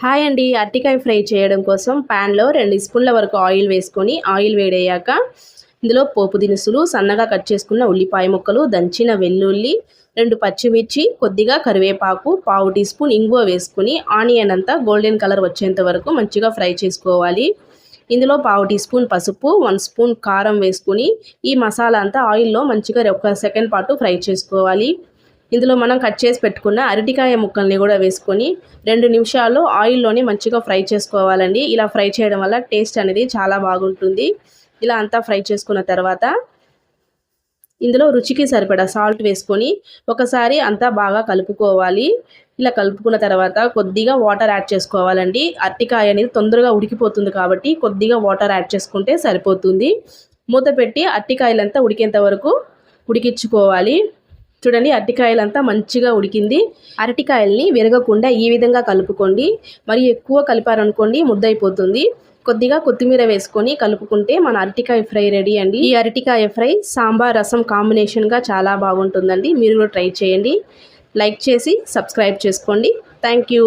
Hi అండి. అరటికాయ fry చేయడం కోసం ప్యాన్లో రెండు స్పూన్ల వరకు ఆయిల్ వేసుకొని ఆయిల్ వేడయ్యాక ఇందులో పోపు దినుసులు సన్నగా కట్ చేసుకున్న ఉల్లిపాయ ముక్కలు దంచిన వెల్లుల్లి రెండు పచ్చిమిర్చి కొద్దిగా కరివేపాకు పావు టీ స్పూన్ ఇంగువ వేసుకుని ఆనియన్ అంతా గోల్డెన్ కలర్ వచ్చేంత వరకు మంచిగా ఫ్రై చేసుకోవాలి. ఇందులో పావు టీ స్పూన్ పసుపు వన్ స్పూన్ కారం వేసుకుని ఈ మసాలా అంతా ఆయిల్లో మంచిగా ఒక సెకండ్ పాటు ఫ్రై చేసుకోవాలి. ఇందులో మనం కట్ చేసి పెట్టుకున్న అరటికాయ ముక్కల్ని కూడా వేసుకొని రెండు నిమిషాలు ఆయిల్లోనే మంచిగా ఫ్రై చేసుకోవాలండి. ఇలా ఫ్రై చేయడం వల్ల టేస్ట్ అనేది చాలా బాగుంటుంది. ఇలా అంతా ఫ్రై చేసుకున్న తర్వాత ఇందులో రుచికి సరిపడా సాల్ట్ వేసుకొని ఒకసారి అంతా బాగా కలుపుకోవాలి. ఇలా కలుపుకున్న తర్వాత కొద్దిగా వాటర్ యాడ్ చేసుకోవాలండి. అరటికాయ అనేది తొందరగా ఉడికిపోతుంది కాబట్టి కొద్దిగా వాటర్ యాడ్ చేసుకుంటే సరిపోతుంది. మూత పెట్టి అరటికాయలంతా ఉడికేంత వరకు ఉడికించుకోవాలి. చూడండి అరటికాయలంతా మంచిగా ఉడికింది. అరటికాయల్ని విరగకుండా ఈ విధంగా కలుపుకోండి. మరి ఎక్కువ కలిపారనుకోండి ముద్దయిపోతుంది. కొద్దిగా కొత్తిమీర వేసుకొని కలుపుకుంటే మన అరటికాయ ఫ్రై రెడీ అండి. ఈ అరటికాయ ఫ్రై సాంబార్ రసం కాంబినేషన్గా చాలా బాగుంటుందండి. మీరు కూడా ట్రై చేయండి. లైక్ చేసి సబ్స్క్రైబ్ చేసుకోండి. Thank you.